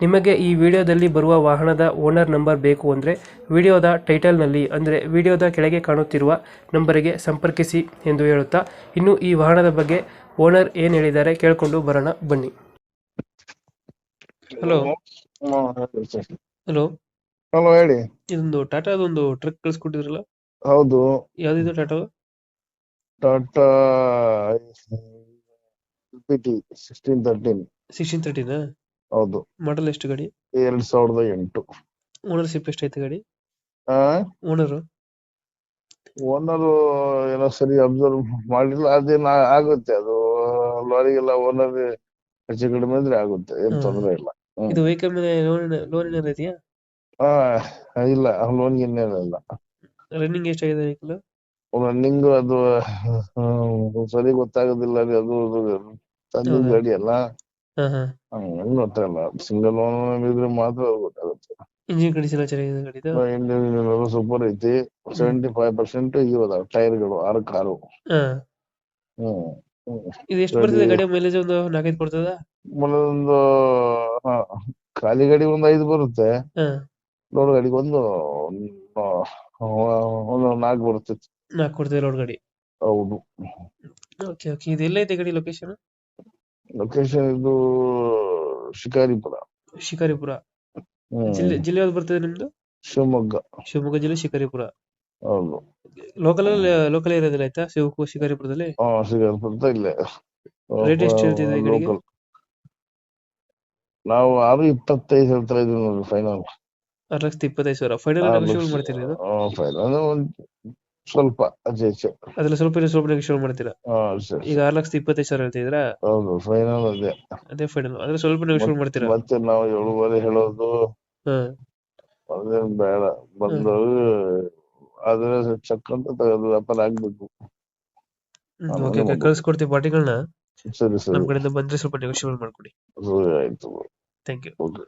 ನಿಮಗೆ ಈ ವಿಡಿಯೋದಲ್ಲಿ ಬರುವ ವಾಹನದ ಓನರ್ ನಂಬರ್ ಬೇಕು ಅಂದರೆ ವಿಡಿಯೋದ ಟೈಟಲ್ನಲ್ಲಿ ಅಂದರೆ ವಿಡಿಯೋದ ಕೆಳಗೆ ಕಾಣುತ್ತಿರುವ ನಂಬರಿಗೆ ಸಂಪರ್ಕಿಸಿ ಎಂದು ಹೇಳುತ್ತಾ ಇನ್ನು ಈ ವಾಹನದ ಬಗ್ಗೆ ಓನರ್ ಏನು ಹೇಳಿದ್ದಾರೆ ಕೇಳಿಕೊಂಡು ಬರೋಣ ಬನ್ನಿ. ಹಲೋ ಹಲೋ ಹಲೋ ಹೇಳಿ. ಇದೊಂದು ಟಾಟಾದೊಂದು ಟ್ರಕ್ ಕಳಿಸ್ಕೊಟ್ಟಿದ್ರಲ್ಲ? ಹೌದು. ಯಾವ್ದಿದು Tata? Tata sixteen thirteen sixteen ತರ್ಟಿನಾ ಹೌದು. ಮಾಡಲ್ ಎಷ್ಟು ಗಾಡಿ? ಎರಡ್ ಸಾವಿರದ ಎಂಟು. ಓನರ್ಶಿಪ್ ಎಷ್ಟೈತೆ ಗಾಡಿ? ಆ? ಓನರು ಓನರ್ ಏನೋ ಸರಿ ಅಬ್ಸರ್ವ್ ಮಾಡಿಲ್ಲ. ಅದೇನ ಆಗುತ್ತೆ. ಅದು ಲಾರಿಗೆಲ್ಲ ಓನರ್ ಹೆಚ್ಚು ಕಡಿಮೆ ಇದ್ರೆ ಆಗುತ್ತೆ. ಏನ್. ತೊಂದ್ರೆ ಇಲ್ಲ. ಇದು ವೆಹಿಕಲ್ ಮೇಲೆ ಲೋನ್ ಲೋನ್ ಏನಾದ್ರು ಇದೆಯಾ? ಆ ಇಲ್ಲ. ಲೋನ್ ಇಲ್ಲ. ರನ್ನಿಂಗ್ ಎಷ್ಟಾಗಿದೆ ವೆಹಿಕಲ್ ರನ್ನಿಂಗ್ ಅದು ಹ್ಮ್, ಸರಿ ಗೊತ್ತಾಗೋದಿಲ್ಲ. ರೀ ಅದು ತಂದಿದ್ ಗಾಡಿ ಅಲ್ಲ. ಗೊತ್ತಿಲ್ಲ ಹಂಗ್ ಗೊತ್ತಾಗಲ್ಲ ಸಿಂಗಲ್ ಓನರ್ ಇದ್ರೆ ಮಾತ್ರ ಅದು ಗೊತ್ತಾಗುತ್ತೆ ಇಂಜಿನ್ ಕಂಡೀಷನ್ ಚೆನ್ನಾಗಿದೆ ಗಾಡಿದು ಇಂಜಿನ್ ಸೂಪರ್ ಐತಿ. ಸೆವೆಂಟಿ ಫೈವ್ ಪರ್ಸೆಂಟ್ ಇದಾವ ಟೈರ್ಗಳು ಆರು ಕಾರು. ಇದು ಎಷ್ಟು ಬರ್ತದೆ ಗಾಡಿ? ಮೈಲೇಜ್ ಒಂದು ನಾಲ್ಕೈದು ಕೊಡ್ತದ? ಒಂದು ಖಾಲಿ ಗಾಡಿ ಒಂದು ಐದು ಬರುತ್ತೆ. ಲೋಡ್ ಗಾಡಿಗೆ ಒಂದು ಒಂದು- ನಾಲ್ಕು ಬರುತ್ತೆ ನಾಲ್ಕು ಕೊಡ್ತದೆ ಲೋಡ್ ಗಾಡಿ. ಹೌದು. ಓಕೆ ಓಕೆ ಇದು ಎಲ್ಲೈತೆ ಗಾಡಿ ಲೊಕೇಶನ್ ಲೊಕೇಶನ್ ಇದು ಶಿಕಾರಿಪುರ. ಶಿಕಾರಿಪುರ. ಹ್ಮ್. ಜಿಲ್ಲೆ ಜಿಲ್ಲೆ ಯಾವ್ದು ಬರ್ತದೆ ನಿಮ್ದು? ಶಿವಮೊಗ್ಗ. ಶಿವಮೊಗ್ಗ ಜಿಲ್ಲೆ ಶಿಕಾರಿಪುರ. ಹೌದು. ಲೋಕಲ್ ಲೋಕಲ್ ಏರಿಯಾದಲ್ಲಿ ಆಯ್ತಾ? ಶಿವಕು ಶಿಕಾರಿಪುರದಲ್ಲಿ? ಹಾ ಶಿಕಾರಿಪುರ ಇಲ್ಲೇ. Rate ಎಷ್ಟು ಈ? ಲೋಕಲ್ ನಾವು ಆರು ಇಪ್ಪತ್ತೈದು ಹೇಳ್ತಾ ಇದೀವಿ ನೋಡಿ ಫೈನಲ್ ಆರು ಲಕ್ಷದ ಇಪ್ಪತ್ತೈದು ಸಾವಿರ. ಫೈನಲ್ ನೆಗೋಷಿಯೇಟ್ ಮಾಡ್ತೀರಾ ಇದು? ಫೈನಲ್ ಒಂದ್ ಸ್ವಲ್ಪ ಆಚೆ ಈಚೆ ಅದೆಲ್ಲ ಸ್ವಲ್ಪ ಇನ್ನೂ ಸ್ವಲ್ಪ ಶುರು ಮಾಡ್ತೀರಾ? ಹಾ ಸರಿ ಈಗ ಆರು ಲಕ್ಷದ ಇಪ್ಪತ್ತೈದು ಸಾವಿರ ಹೇಳ್ತಿದ್ರಾ ಹೌದು ಫೈನಲ್ ಅದೇ. ಅದೇ ಫೈನಲ್ ಅದ್ರ ಸ್ವಲ್ಪ ಶುರು ಮಾಡ್ತೀರಾ? ಮತ್ತೆ ನಾವು ಏಳುವರೆ ಹೇಳೋದು. ಹಾ. ಅದೇನ್ ಬೇಡ. ಬಂದವರು ಆದ್ರೆ ಚಕ್ ಅಂತ ತೆಗೆದು ವ್ಯಾಪಾರ ಆಗ್ಬೇಕು. Okay okay. ಕಳ್ಸ್ಕೊಡ್ತೀವಿ ಪಾರ್ಟಿಗಳನ್ನ ಸರಿ ನಮ್ ಸರಿ ಕಡೆಯಿಂದ ಬಂದ್ರೆ ಸ್ವಲ್ಪ ನೆಗೋಷಿಯೇಟ್ ಮಾಡ್ಕೊಡಿ. ಸರಿ ಆಯ್ತು. Thank you okay